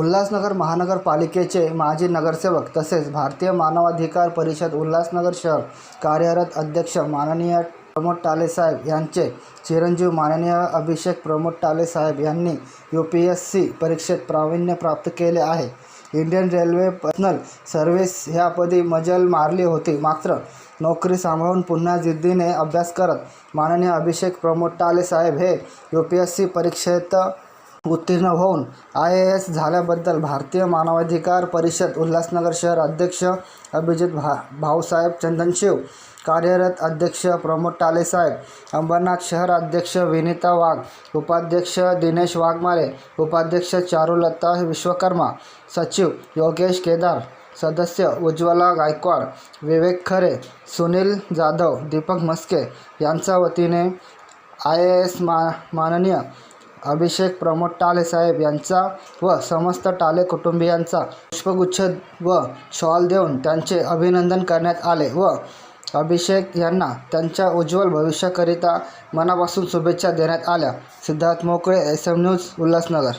उल्हासनगर महानगरपालिकेचे माजी नगरसेवक तसेच भारतीय मानवाधिकार परिषद उल्हासनगर शहर कार्यरत अध्यक्ष माननीय प्रमोद टाले साहेब यांचे चिरंजीव माननीय अभिषेक प्रमोद टाले साहेब यांनी यू पी एस सी परीक्षेत प्रावीण्य प्राप्त केले आहे. इंडियन रेल्वे पर्सनल सर्व्हिस ह्यापदी मजल मारली होती. मात्र नोकरी सांभाळून पुन्हा जिद्दीने अभ्यास करत माननीय अभिषेक प्रमोद टाले साहेब हे यू पी एस सी परीक्षेत उत्तीर्ण होऊन आय ए एस झाल्याबद्दल भारतीय मानवाधिकार परिषद उल्हासनगर शहर अध्यक्ष अभिजित भा भाऊसाहेब चंदनशिव कार्यरत अध्यक्ष प्रमोद टालेसाहेब अंबरनाथ शहर अध्यक्ष विनीता वाघ उपाध्यक्ष दिनेश वाघमारे उपाध्यक्ष चारुलता विश्वकर्मा सचिव योगेश केदार सदस्य उज्ज्वला गायकवाड विवेक खरे सुनील जाधव दीपक मस्के यांच्या वतीने आय ए एस मा माननीय अभिषेक प्रमोद टाले साहेब यांचा व समस्त टाले कुटुंबियांचा पुष्पगुच्छ व शॉल देऊन त्यांचे अभिनंदन करण्यात आले व अभिषेक यांना त्यांच्या उज्ज्वल भविष्याकरिता मनापासून शुभेच्छा देण्यात आल्या. सिद्धार्थ मोकळे एस एम न्यूज उल्हासनगर.